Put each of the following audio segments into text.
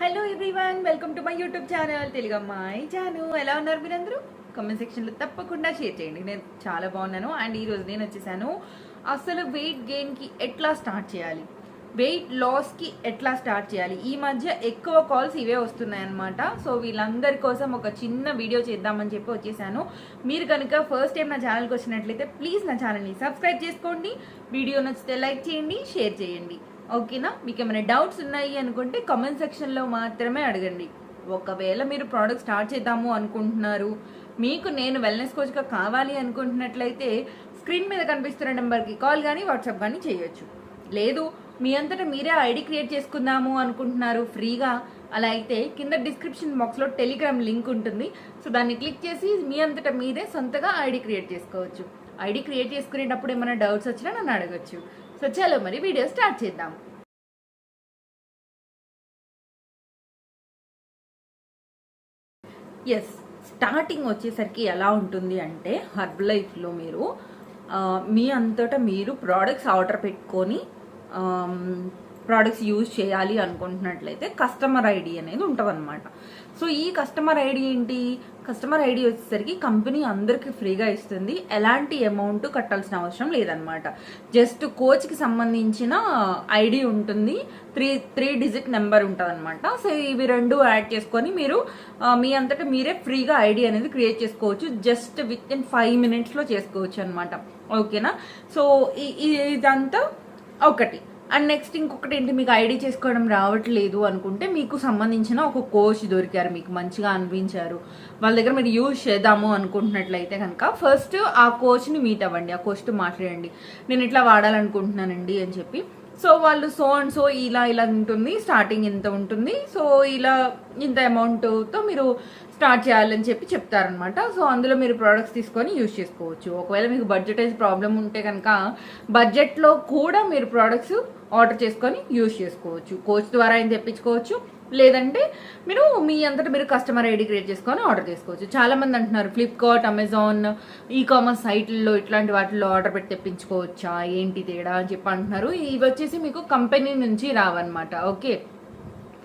Hello everyone welcome to my YouTube channel Telugu my Janu ఎలా ఉన్నారు మీరందరూ? Comment సెక్షన్లో తప్పకుండా షేర్ చేయండి. నేను చాలా బాగున్నాను. అండ్ ఈరోజు నేను వచ్చేసాను. అసలు వెయిట్ గెయిన్కి ఎట్లా స్టార్ట్ చేయాలి? వెయిట్ లాస్కి ఎట్లా స్టార్ట్ చేయాలి? ఈ మధ్య ఎక్కువ కాల్స్ ఇవే వస్తున్నాయన్నమాట సో వీళ్ళందరి కోసం ఒక చిన్న వీడియో చేద్దామని చెప్పి వచ్చేసాను. మీరు కనుక ఫస్ట్ టైం నా ఛానల్కి వచ్చినట్లయితే ప్లీజ్ నా ఛానల్ని సబ్స్క్రైబ్ చేసుకోండి. వీడియో నచ్చితే లైక్ చేయండి షేర్ చేయండి. ఓకేనా? మీకు ఏమైనా డౌట్స్ ఉన్నాయి అనుకుంటే కామెంట్ సెక్షన్లో మాత్రమే అడగండి. ఒకవేళ మీరు ప్రోడక్ట్ స్టార్ట్ చేద్దాము అనుకుంటున్నారు మీకు నేను వెల్నెస్ కోచ్గా కావాలి అనుకుంటున్నట్లయితే స్క్రీన్ మీద కనిపిస్తున్న నెంబర్కి కాల్ కానీ వాట్సాప్ కానీ చేయొచ్చు. లేదు మీ అంతటా మీరే ఐడి క్రియేట్ చేసుకుందాము అనుకుంటున్నారు ఫ్రీగా అలా అయితే కింద డిస్క్రిప్షన్ బాక్స్లో టెలిగ్రామ్ లింక్ ఉంటుంది. సో దాన్ని క్లిక్ చేసి మీ అంతటా మీరే సొంతగా ఐడి క్రియేట్ చేసుకోవచ్చు. ఐడి క్రియేట్ చేసుకునేటప్పుడు ఏమైనా డౌట్స్ వచ్చినా నన్ను అడగచ్చు. సో చలో మరి వీడియో స్టార్ట్ చేద్దాం. ఎస్ స్టార్టింగ్ వచ్చేసరికి ఎలా ఉంటుంది అంటే హర్బ్ లైఫ్లో మీరు మీ అంతటా మీరు ప్రోడక్ట్స్ ఆర్డర్ పెట్టుకొని ప్రోడక్ట్స్ యూజ్ చేయాలి అనుకుంటున్నట్లయితే కస్టమర్ ఐడి అనేది ఉంటుందన్నమాట. సో ఈ కస్టమర్ ఐడి ఏంటి? కస్టమర్ ఐడి వచ్చేసరికి కంపెనీ అందరికీ ఫ్రీగా ఇస్తుంది. ఎలాంటి అమౌంట్ కట్టాల్సిన అవసరం లేదనమాట జస్ట్ కోచ్కి సంబంధించిన ఐడి ఉంటుంది. త్రీ త్రీ డిజిట్ నెంబర్ ఉంటుంది అనమాట సో ఇవి రెండు యాడ్ చేసుకొని మీరు మీ అంతటా మీరే ఫ్రీగా ఐడి అనేది క్రియేట్ చేసుకోవచ్చు. జస్ట్ విత్ ఇన్ ఫైవ్ మినిట్స్లో చేసుకోవచ్చు అనమాట ఓకేనా సో ఈ- ఇదంతా ఒకటి. అండ్ నెక్స్ట్ ఇంకొకటి ఏంటి మీకు ఐడి చేసుకోవడం రావట్లేదు అనుకుంటే మీకు సంబంధించిన ఒక కోచ్ దొరికారు మీకు మంచిగా అనిపించారు. వాళ్ళ దగ్గర మీరు యూజ్ చేద్దాము అనుకుంటున్నట్లయితే కనుక ఫస్ట్ ఆ కోచ్ని మీట్ అవ్వండి ఆ కోచ్తో మాట్లాడండి. నేను ఇట్లా వాడాలనుకుంటున్నానండి అని చెప్పి. సో వాళ్ళు సో అండ్ సో ఇలా ఇలా ఉంటుంది స్టార్టింగ్ ఇంత ఉంటుంది. సో ఇలా ఇంత అమౌంట్తో మీరు స్టార్ట్ చేయాలని చెప్పి చెప్తారనమాట. సో అందులో మీరు ప్రోడక్ట్స్ తీసుకొని యూజ్ చేసుకోవచ్చు. ఒకవేళ మీకు బడ్జెటైజ్ ప్రాబ్లం ఉంటే కనుక బడ్జెట్లో కూడా మీరు ప్రోడక్ట్స్ ఆర్డర్ చేసుకొని యూజ్ చేసుకోవచ్చు. కోచ్ ద్వారా అయినా తెప్పించుకోవచ్చు? లేదంటే మీరు మీ అంతటా మీరు కస్టమర్ ఐడి క్రియేట్ చేసుకొని ఆర్డర్ చేసుకోవచ్చు. చాలా మంది అంటున్నారు ఫ్లిప్కార్ట్ అమెజాన్ ఈ కామర్స్ సైట్లలో ఇట్లాంటి వాటిల్లో ఆర్డర్ పెట్టి తెప్పించుకోవచ్చా? ఏంటి తేడా అని చెప్పి అంటున్నారు. ఇవి వచ్చేసి మీకు కంపెనీ నుంచి రావన్నమాట. Okay?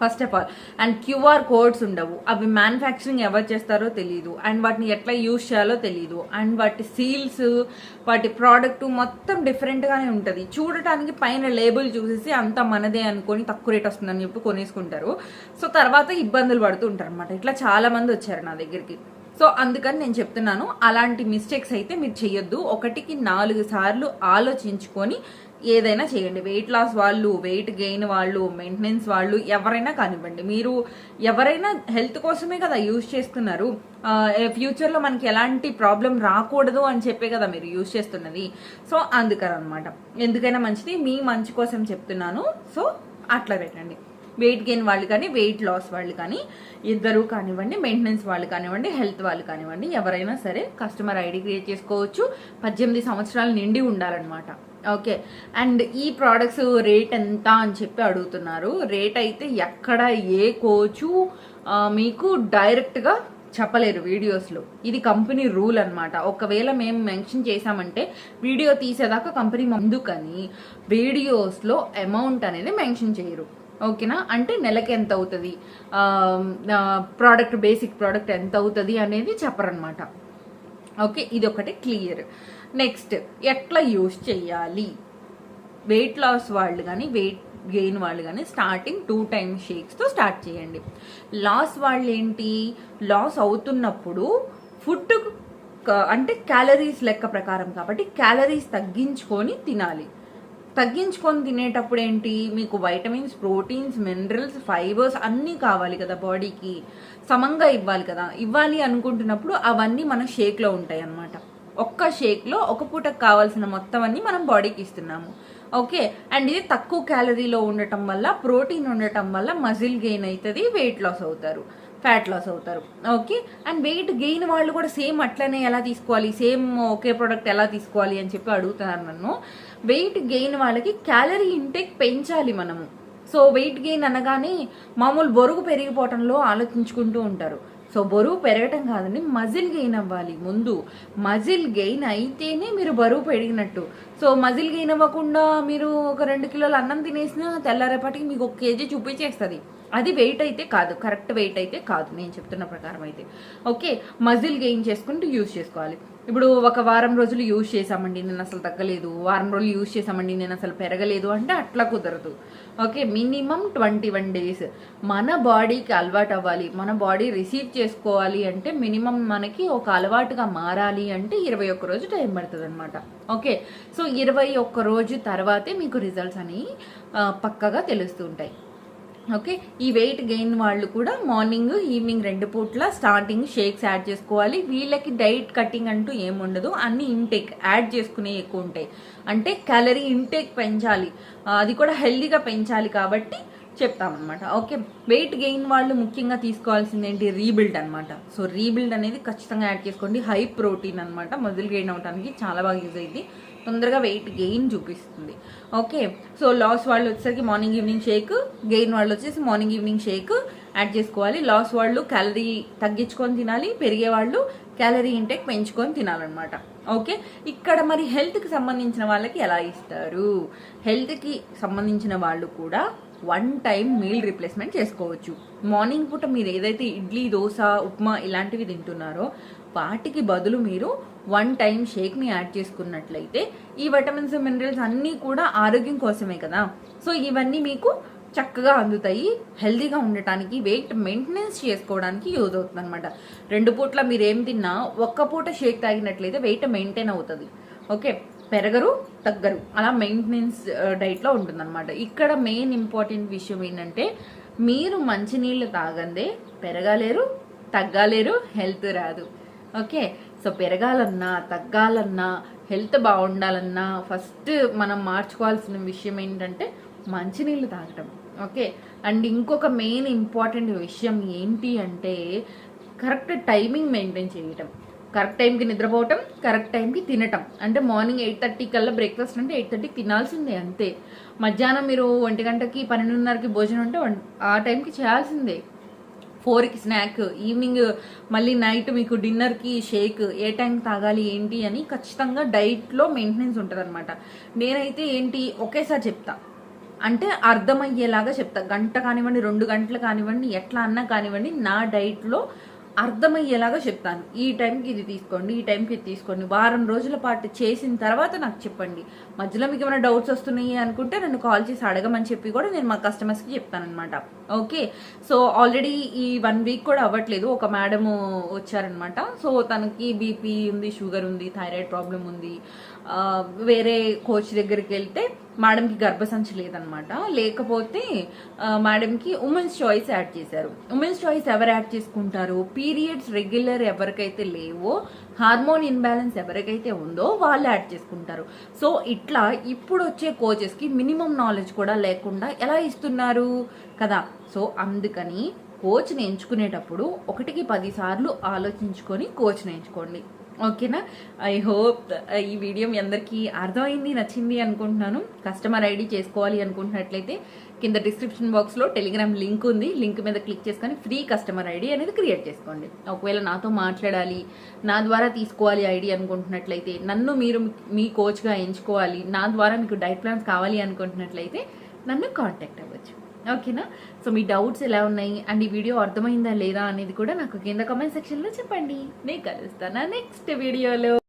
First of all. And QR codes ఉండవు. అవి మ్యానుఫ్యాక్చరింగ్ ఎవరు చేస్తారో తెలియదు అండ్ వాటిని ఎట్లా యూజ్ చేయాలో తెలియదు అండ్ వాటి సీల్స్ వాటి ప్రోడక్ట్ మొత్తం డిఫరెంట్గానే ఉంటుంది. చూడటానికి పైన లేబుల్ చూసేసి అంత మనదే అనుకొని తక్కువ రేట్ వస్తుందని చెప్పి కొనేసుకుంటారు. సో తర్వాత ఇబ్బందులు పడుతూ ఉంటారు అనమాట ఇట్లా చాలామంది వచ్చారు నా దగ్గరికి. సో అందుకని నేను చెప్తున్నాను. అలాంటి మిస్టేక్స్ అయితే మీరు చేయొద్దు. ఒకటికి నాలుగు సార్లు ఆలోచించుకొని ఏదైనా చేయండి. వెయిట్ లాస్ వాళ్ళు వెయిట్ గెయిన్ వాళ్ళు మెయింటెనెన్స్ వాళ్ళు ఎవరైనా కానివ్వండి. మీరు ఎవరైనా హెల్త్ కోసమే కదా యూజ్ చేస్తున్నారు. ఫ్యూచర్లో మనకి ఎలాంటి ప్రాబ్లం రాకూడదు అని చెప్పే కదా మీరు యూజ్ చేస్తున్నది. సో అందుకని అనమాట ఎందుకైనా మంచిది. మీ మంచి కోసం చెప్తున్నాను. సో అట్లా పెట్టండి. వెయిట్ గెయిన్ వాళ్ళు కానీ వెయిట్ లాస్ వాళ్ళు కానీ ఇద్దరు కానివ్వండి మెయింటెనెన్స్ వాళ్ళు కానివ్వండి హెల్త్ వాళ్ళు కానివ్వండి ఎవరైనా సరే కస్టమర్ ఐడి క్రియేట్ చేసుకోవచ్చు. పద్దెనిమిది సంవత్సరాలు నిండి ఉండాలన్నమాట. ఓకే అండ్ ఈ ప్రోడక్ట్స్ రేట్ ఎంత అని చెప్పి అడుగుతున్నారు. రేట్ అయితే ఎక్కడ ఏ కోచు మీకు డైరెక్ట్గా చెప్పలేరు వీడియోస్లో ఇది కంపెనీ రూల్ అనమాట ఒకవేళ మేము మెన్షన్ చేసామంటే వీడియో తీసేదాకా కంపెనీ ముందుకని వీడియోస్లో అమౌంట్ అనేది మెన్షన్ చేయరు. ఓకేనా? అంటే నెలకి ఎంత అవుతుంది? ప్రోడక్ట్ బేసిక్ ప్రోడక్ట్ ఎంత అవుతుంది అనేది చెప్పరనమాట ఓకే ఇది ఒకటి క్లియర్. నెక్స్ట్ ఎట్లా యూస్ చేయాలి వెయిట్ లాస్ వాళ్ళు కానీ వెయిట్ గెయిన్ వాళ్ళు కానీ స్టార్టింగ్ టూ టైమ్ షేక్స్తో స్టార్ట్ చేయండి. లాస్ వాళ్ళు ఏంటి లాస్ అవుతున్నప్పుడు ఫుడ్ అంటే క్యాలరీస్ లెక్క ప్రకారం కాబట్టి క్యాలరీస్ తగ్గించుకొని తినాలి. తగ్గించుకొని తినేటప్పుడు ఏంటి మీకు వైటమిన్స్ ప్రోటీన్స్ మినరల్స్ ఫైబర్స్ అన్నీ కావాలి కదా బాడీకి సమంగా ఇవ్వాలి కదా. ఇవ్వాలి అనుకుంటున్నప్పుడు అవన్నీ మన షేక్లో ఉంటాయి అన్నమాట ఒక్క షేక్లో ఒక పూటకు కావాల్సిన మొత్తం అన్ని మనం బాడీకి ఇస్తున్నాము. ఓకే? అండ్ ఇది తక్కువ క్యాలరీలో ఉండటం వల్ల ప్రోటీన్ ఉండటం వల్ల మజిల్ గెయిన్ అవుతుంది వెయిట్ లాస్ అవుతారు. ఫ్యాట్ లాస్ అవుతారు. ఓకే? అండ్ వెయిట్ గెయిన్ వాళ్ళు కూడా సేమ్ అట్లనే ఎలా తీసుకోవాలి? సేమ్ ఒకే ప్రోడక్ట్ ఎలా తీసుకోవాలి అని చెప్పి అడుగుతున్నారు నన్ను. వెయిట్ గెయిన్ వాళ్ళకి క్యాలరీ ఇంటేక్ పెంచాలి మనము. సో వెయిట్ గెయిన్ అనగానే మామూలు బొరుగు పెరిగిపోవటంలో ఆలోచించుకుంటూ ఉంటారు. సో బరువు పెరగటం కాదండి మజిల్ గెయిన్ అవ్వాలి ముందు. మజిల్ గెయిన్ అయితేనే మీరు బరువు పెరిగినట్టు. సో మజిల్ గెయిన్ అవ్వకుండా మీరు ఒక రెండు కిలోలు అన్నం తినేసినా తెల్లారేపటికి మీకు ఒక కేజీ చూపించేస్తుంది. అది వెయిట్ అయితే కాదు కరెక్ట్ వెయిట్ అయితే కాదు నేను చెప్తున్న ప్రకారం అయితే. ఓకే మజిల్ గెయిన్ చేసుకుంటూ యూజ్ చేసుకోవాలి. ఇప్పుడు ఒక వారం రోజులు యూజ్ చేసామండి నేను అసలు తగ్గలేదు. వారం రోజులు యూజ్ చేసామండి నేను అసలు పెరగలేదు అంటే అట్లా కుదరదు. Okay minimum twenty one days మన బాడీకి అలవాటు అవ్వాలి. మన బాడీ రిసీవ్ చేసుకోవాలి అంటే మినిమం మనకి ఒక అలవాటుగా మారాలి అంటే ఇరవై ఒక్క రోజు టైం పడుతుంది అనమాట ఓకే సో ఇరవై ఒక్క రోజు తర్వాతే మీకు రిజల్ట్స్ అనేవి పక్కగా తెలుస్తుంటాయి ఓకే? ఈ వెయిట్ గెయిన్ వాళ్ళు కూడా మార్నింగ్ ఈవినింగ్ రెండు పూట్ల స్టార్టింగ్ షేక్స్ యాడ్ చేసుకోవాలి. వీళ్ళకి డైట్ కటింగ్ అంటూ ఏముండదు అన్ని ఇంటేక్ యాడ్ చేసుకునే ఎక్కువ ఉంటాయి. అంటే క్యాలరీ ఇంటేక్ పెంచాలి. అది కూడా హెల్దీగా పెంచాలి కాబట్టి చెప్తామన్నమాట. ఓకే వెయిట్ గెయిన్ వాళ్ళు ముఖ్యంగా తీసుకోవాల్సింది ఏంటి రీబిల్డ్ అనమాట సో రీబిల్డ్ అనేది ఖచ్చితంగా యాడ్ చేసుకోండి. హై ప్రోటీన్ అనమాట మజిల్ గెయిన్ అవడానికి చాలా బాగా యూజ్ అయింది. తొందరగా వెయిట్ గెయిన్ చూపిస్తుంది. ఓకే సో లాస్ వాళ్ళు వచ్చేసరికి మార్నింగ్ ఈవినింగ్ షేక్ గెయిన్ వాళ్ళు వచ్చేసి మార్నింగ్ ఈవినింగ్ షేక్ యాడ్ చేసుకోవాలి. లాస్ వాళ్ళు క్యాలరీ తగ్గించుకొని తినాలి. పెరిగే వాళ్ళు క్యాలరీ ఇంటెక్ పెంచుకొని తినాలన్నమాట. ఓకే ఇక్కడ మరి హెల్త్కి సంబంధించిన వాళ్ళకి ఎలా ఇస్తారు? హెల్త్కి సంబంధించిన వాళ్ళు కూడా వన్ టైం మీల్ రీప్లేస్మెంట్ చేసుకోవచ్చు. మార్నింగ్ పూట మీరు ఏదైతే ఇడ్లీ దోశ ఉప్మా ఇలాంటివి తింటున్నారో వాటికి బదులు మీరు వన్ టైం షేక్ని యాడ్ చేసుకున్నట్లయితే ఈ విటమిన్స్ మినరల్స్ అన్నీ కూడా ఆరోగ్యం కోసమే కదా. సో ఇవన్నీ మీకు చక్కగా అందుతాయి. హెల్దీగా ఉండటానికి వెయిట్ మెయింటెనెన్స్ చేసుకోవడానికి యూజ్ అవుతుంది అనమాట రెండు పూట్ల మీరు ఏం తిన్నా ఒక్క పూట షేక్ తాగినట్లయితే వెయిట్ మెయింటైన్ అవుతుంది. ఓకే? పెరగరు తగ్గరు. అలా మెయింటెనెన్స్ డైట్లో ఉంటుందన్నమాట. ఇక్కడ మెయిన్ ఇంపార్టెంట్ విషయం ఏంటంటే మీరు మంచినీళ్ళు తాగందే పెరగలేరు తగ్గలేరు హెల్త్ రాదు. ఓకే? సో పెరగాలన్నా తగ్గాలన్నా హెల్త్ బాగుండాలన్నా ఫస్ట్ మనం మార్చుకోవాల్సిన విషయం ఏంటంటే మంచినీళ్ళు తాగటం. ఓకే? అండ్ ఇంకొక మెయిన్ ఇంపార్టెంట్ విషయం ఏంటి అంటే కరెక్ట్ టైమింగ్ మెయింటైన్ చేయటం. కరెక్ట్ టైంకి నిద్రపోవటం కరెక్ట్ టైంకి తినటం. అంటే మార్నింగ్ ఎయిట్ థర్టీ కల్లా బ్రేక్ఫాస్ట్ అంటే ఎయిట్ థర్టీకి తినాల్సిందే అంతే. మధ్యాహ్నం మీరు ఒంటి గంటకి పన్నెండున్నరకి భోజనం ఉంటే వన్- ఆ టైంకి చేయాల్సిందే. ఫోర్కి స్నాక్ ఈవినింగ్ మళ్ళీ నైట్ మీకు డిన్నర్కి షేక్ ఏ టైం తాగాలి ఏంటి అని ఖచ్చితంగా డైట్లో మెయింటెనెన్స్ ఉంటుంది అనమాట నేనైతే ఏంటి ఒకేసారి చెప్తా. అంటే అర్థమయ్యేలాగా చెప్తా. గంట కానివ్వండి రెండు గంటలు కానివ్వండి ఎట్లా అన్నా కానివ్వండి నా డైట్లో అర్థమయ్యేలాగా చెప్తాను. ఈ టైంకి ఇది తీసుకోండి ఈ టైంకి ఇది తీసుకోండి. వారం రోజుల పాటు చేసిన తర్వాత నాకు చెప్పండి. మధ్యలో మీకు ఏమైనా డౌట్స్ వస్తున్నాయి అనుకుంటే నన్ను కాల్ చేసి అడగమని చెప్పి కూడా నేను మా కస్టమర్స్కి చెప్తానమాట ఓకే? సో ఆల్రెడీ ఈ వన్ వీక్ కూడా అవ్వట్లేదు. ఒక మేడము వచ్చారనమాట సో తనకి బీపీ ఉంది షుగర్ ఉంది థైరాయిడ్ ప్రాబ్లం ఉంది. వేరే కోచ్ దగ్గరికి వెళ్తే మేడంకి గర్భసంచి లేదనమాట. లేకపోతే మేడంకి ఉమెన్స్ చాయిస్ యాడ్ చేశారు. ఉమెన్స్ చాయిస్ ఎవరు యాడ్ చేసుకుంటారు? పీరియడ్స్ రెగ్యులర్ ఎవరికైతే లేవో హార్మోన్ ఇన్బ్యాలెన్స్ ఎవరికైతే ఉందో వాళ్ళు యాడ్ చేసుకుంటారు. సో ఇట్లా ఇప్పుడు వచ్చే కోచెస్కి మినిమం నాలెడ్జ్ కూడా లేకుండా ఎలా ఇస్తున్నారు కదా? సో అందుకని కోచ్ని ఎంచుకునేటప్పుడు ఒకటికి పదిసార్లు ఆలోచించుకొని కోచ్ని ఎంచుకోండి. ఓకేనా? ఐ హోప్ ఈ వీడియో మీ అందరికీ అర్థమైంది నచ్చింది అనుకుంటున్నాను. కస్టమర్ ఐడి చేసుకోవాలి అనుకుంటున్నట్లయితే కింద డిస్క్రిప్షన్ బాక్స్లో టెలిగ్రామ్ లింక్ ఉంది. లింక్ మీద క్లిక్ చేసుకొని ఫ్రీ కస్టమర్ ఐడి అనేది క్రియేట్ చేసుకోండి. ఒకవేళ నాతో మాట్లాడాలి నా ద్వారా తీసుకోవాలి ఐడి అనుకుంటున్నట్లయితే నన్ను మీరు మీ కోచ్గా ఎంచుకోవాలి నా ద్వారా మీకు డైట్ ప్లాన్స్ కావాలి అనుకుంటున్నట్లయితే నన్ను కాంటాక్ట్ అవ్వచ్చు. ఓకేనా? సో మీ డౌట్స్ ఎలా ఉన్నాయి? అండ్ ఈ వీడియో అర్థమైందా లేదా అనేది కూడా నాకు కింద కామెంట్ సెక్షన్లో చెప్పండి. నేను కలుస్తాను నెక్స్ట్ వీడియోలో.